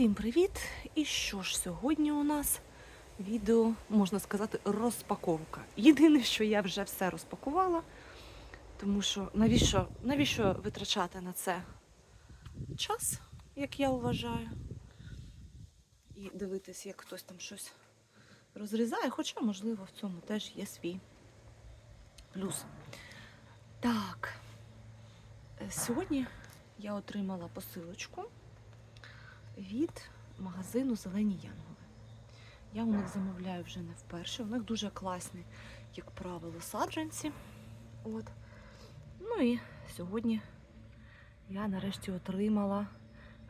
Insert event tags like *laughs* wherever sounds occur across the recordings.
Всім привіт! І що ж, сьогодні у нас відео, можна сказати, розпаковка. Єдине, що я вже все розпакувала, тому що навіщо, навіщо витрачати на це час, як я вважаю, і дивитись, як хтось там щось розрізає, хоча, можливо, в цьому теж є свій плюс. Так, е, сьогодні я отримала посилочку від магазину Зелені Янголи. Я у них замовляю вже не вперше. У них дуже класні, як правило, саджанці. От. Ну і сьогодні я нарешті отримала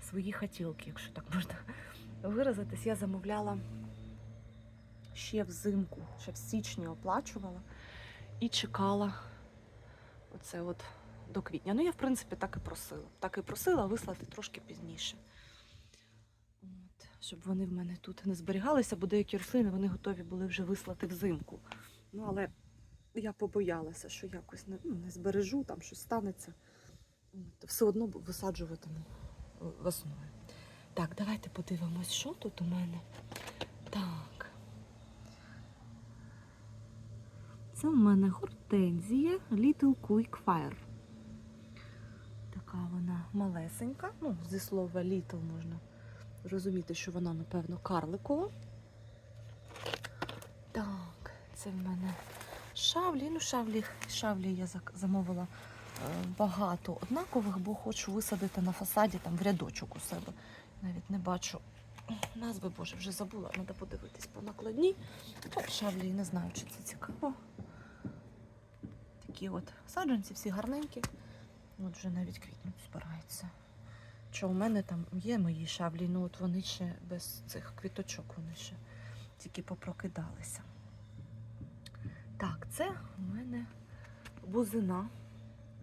свої хотілки, якщо так можна виразитись. Я замовляла ще взимку, ще в січні оплачувала і чекала оце от до квітня. Ну, я, в принципі, так і просила. Так і просила вислати трошки пізніше. Щоб вони в мене тут не зберігалися, бо деякі рослини вони готові були вже вислати взимку. Ну, але я побоялася, що якось не, ну, не збережу, там щось станеться. То все одно висаджуватиму е, весною. Так, давайте подивимось, що тут у мене. Так. Це у мене гортензія Little Quick Fire. Така вона малесенька. Ну, зі слова little можна розуміти, що вона, напевно, карликова. Так, це в мене шавлі. Ну, шавлі, шавлі я замовила е, багато однакових, бо хочу висадити на фасаді там в рядочок у себе. Навіть не бачу назви, боже, вже забула, треба подивитись по накладні. Шавлі, не знаю, чи це цікаво. Такі от саджанці, всі гарненькі. От вже навіть квітнуть збираються. Що у мене там є мої шаблі, ну от вони ще без цих квіточок, вони ще тільки попрокидалися. Так, це у мене бузина.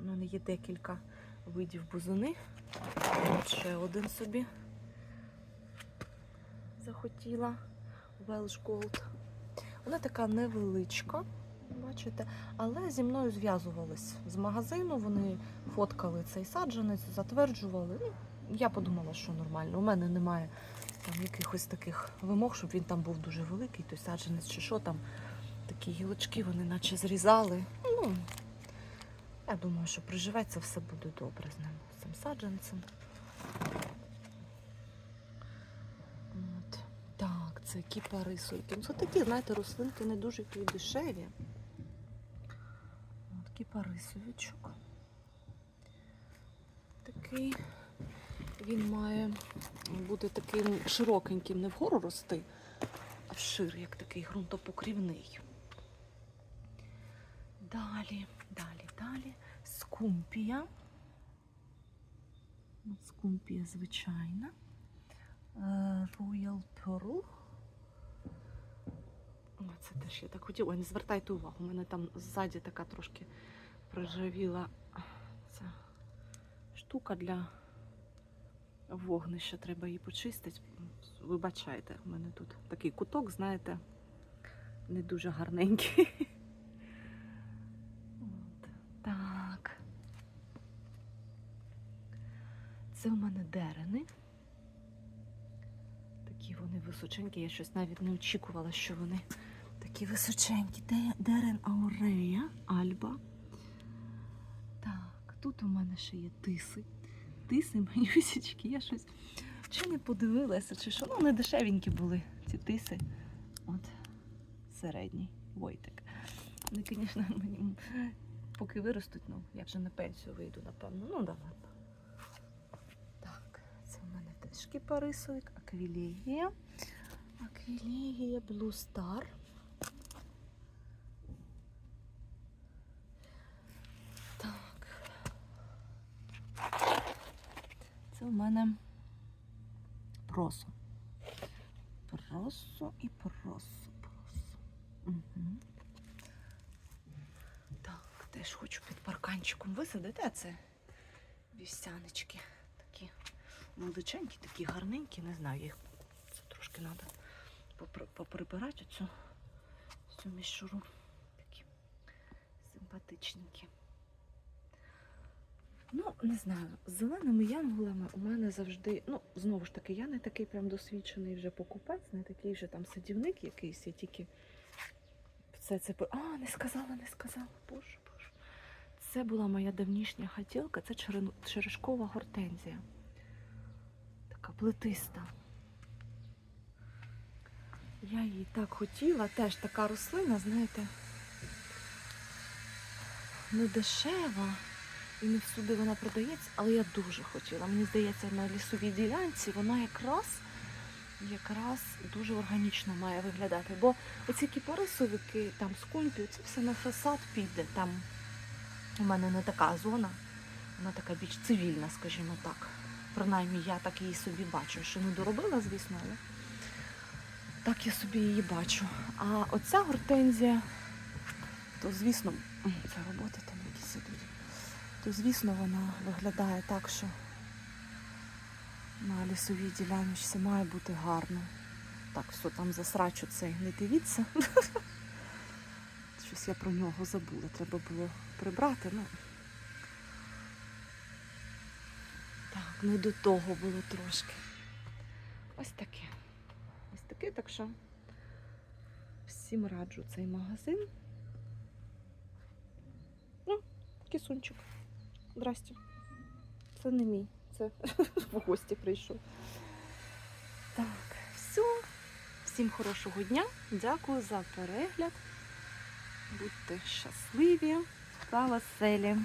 У мене є декілька видів бузини. От ще один собі захотіла. Welsh Gold. Вона така невеличка, бачите, але зі мною зв'язувались з магазину. Вони фоткали цей саджанець, затверджували. Я подумала, що нормально. У мене немає там якихось таких вимог, щоб він там був дуже великий, той саджанець чи що там. Такі гілочки вони наче зрізали. Ну, я думаю, що приживеться, все буде добре з ним, з цим саджанцем. От. Так, це кіпарисовики. Ну, це такі, знаєте, рослинки не дуже ті дешеві. От кіпарисовичок. Такий. Він має бути таким широкеньким, не вгору рости, а вшир, як такий ґрунтопокрівний. Далі, далі, далі. Скумпія. Скумпія звичайна. Е, Royal Pearl. Це теж я так хотіла. Ой, не звертайте увагу. У мене там ззаді така трошки проржавіла ця штука для вогнища. Треба її почистити. Вибачайте, у мене тут такий куток, знаєте, не дуже гарненький. От, так. Це у мене дерени. Такі вони височенькі. Я щось навіть не очікувала, що вони такі височенькі. Де- Дерен Аурея, Альба. Так, тут у мене ще є тиси. Тиси, *laughs* манюсічки. Я щось чи не подивилася, чи що. Ну, не дешевенькі були ці тиси. От, середній войтик. Вони, звісно, *laughs* мені поки виростуть, ну, я вже на пенсію вийду, напевно. Ну, да ладно. Так, це в мене теж кіпарисовик, аквілегія. Аквілегія Blue Star. Це в мене просо. Просо і просо. Просо. Угу. Так, теж хочу під парканчиком висадити, а це вівсяночки такі величенькі, такі гарненькі, не знаю, їх це трошки треба поприбирати цю, цю мішуру. Такі симпатичненькі. Ну, не знаю, з зеленими янголами у мене завжди, ну, знову ж таки, я не такий прям досвідчений вже покупець, не такий вже там садівник якийсь, я тільки все це. А, не сказала, не сказала. Боже, боже. Це була моя давнішня хотілка, це черешкова гортензія. Така плетиста. Я її так хотіла, теж така рослина, знаєте, не дешева і не всюди вона продається, але я дуже хотіла. Мені здається, на лісовій ділянці вона якраз, якраз дуже органічно має виглядати. Бо оці кіпарисовики, там скульпі, це все на фасад піде. Там у мене не така зона, вона така більш цивільна, скажімо так. Принаймні я так її собі бачу. Що не доробила, звісно, але так я собі її бачу. А оця гортензія, то звісно, це роботи там якісь ідуть. То звісно вона виглядає так, що на лісовій діляночці має бути гарно. Так, все там засрачу цей, не дивіться. Щось я про нього забула, треба було прибрати. Ну. Так, не до того було трошки. Ось таке. Ось таке, так що всім раджу цей магазин. Ну, кисунчик. Здрасте. Це не мій, це *laughs* в гості прийшов. Так, все. Всім хорошого дня. Дякую за перегляд. Будьте щасливі та веселі.